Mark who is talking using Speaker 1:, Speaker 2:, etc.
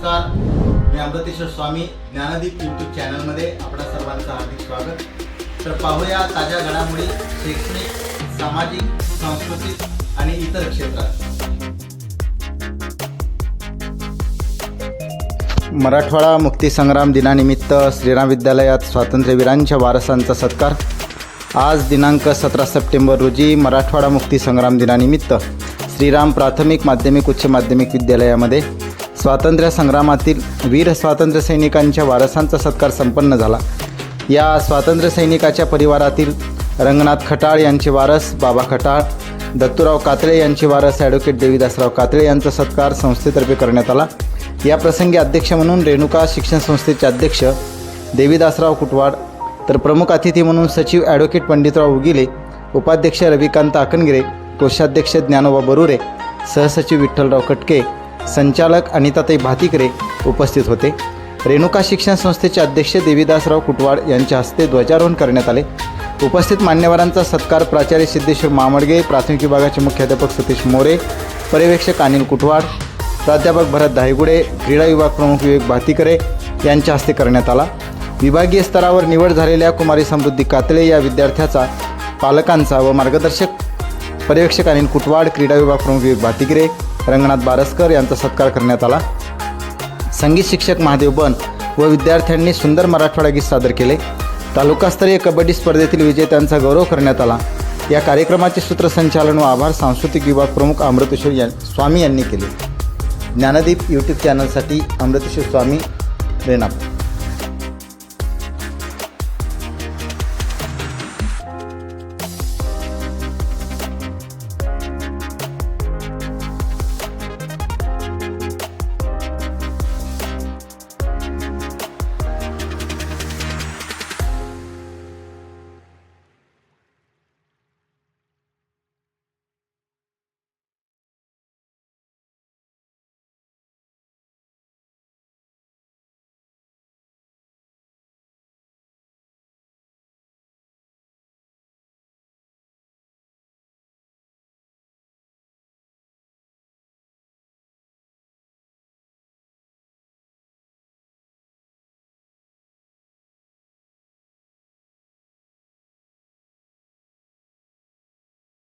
Speaker 1: नमस्कार. मी अमृतेश्वर स्वामी ज्ञानदीप यूट्यूब चॅनलमध्ये आपणा सर्वांचं हार्दिक स्वागत. तर पाहूया ताज्या घडामोडी शैक्षणिक सामाजिक सांस्कृतिक आणि इतर क्षेत्रात. मराठवाडा मुक्तीसंग्राम दिनानिमित्त श्रीराम विद्यालयात स्वातंत्र्यवीरांच्या वारसांचा सत्कार. आज दिनांक सतरा सप्टेंबर रोजी मराठवाडा मुक्तीसंग्राम दिनानिमित्त श्रीराम प्राथमिक माध्यमिक उच्च माध्यमिक विद्यालयामध्ये स्वातंत्र्य संग्रामातील वीर स्वातंत्र्य सैनिकांच्या वारसांचा सत्कार संपन्न झाला. या स्वातंत्र्य सैनिकाच्या परिवारातील रंगनाथ खटाळ यांचे वारस बाबा खटाळ दत्तूराव कातळे यांचे वारस ॲडव्होकेट देवीदासराव कातळे यांचा सत्कार संस्थेतर्फे करण्यात आला. या प्रसंगी अध्यक्ष म्हणून रेणुका शिक्षण संस्थेचे अध्यक्ष देवीदासराव कुटवाड तर प्रमुख अतिथी म्हणून सचिव ॲडव्होकेट पंडितराव उगिले उपाध्यक्ष रविकांत आकनगिरे कोषाध्यक्ष ज्ञानोबा बरुरे सहसचिव विठ्ठलराव कटके संचालक अनिताताई भातिकरे उपस्थित होते. रेणुका शिक्षण संस्थेचे अध्यक्ष देवीदासराव कुटवाड यांच्या हस्ते ध्वजारोहण करण्यात आले. उपस्थित मान्यवरांचा सत्कार प्राचार्य सिद्धेश्वर मामडगे प्राथमिक विभागाचे मुख्याध्यापक सतीश मोरे पर्यवेक्षक अनिल कुटवाड प्राध्यापक भरत धायगुडे क्रीडा विभाग प्रमुख विवेक भातिकरे यांच्या हस्ते करण्यात आला. विभागीय स्तरावर निवड झालेल्या कुमारी समृद्धी कातळे या विद्यार्थ्याचा पालकांचा व मार्गदर्शक पर्यवेक्षक अनिल कुटवाड क्रीडा विभाग प्रमुख विवेक भातिकरे रंगनाथ बारसकर यांचा सत्कार करण्यात आला. संगीत शिक्षक महादेव बन व विद्यार्थ्यांनी सुंदर मराठवाडा गीत सादर केले. तालुकास्तरीय कबड्डी स्पर्धेतील विजेत्यांचा गौरव करण्यात आला. या कार्यक्रमाचे सूत्रसंचालन व आभार सांस्कृतिक विभाग प्रमुख अमृतेश्वर या स्वामी यांनी केले. ज्ञानदीप यूट्यूब चॅनलसाठी अमृतेश्वर स्वामी रेणापूर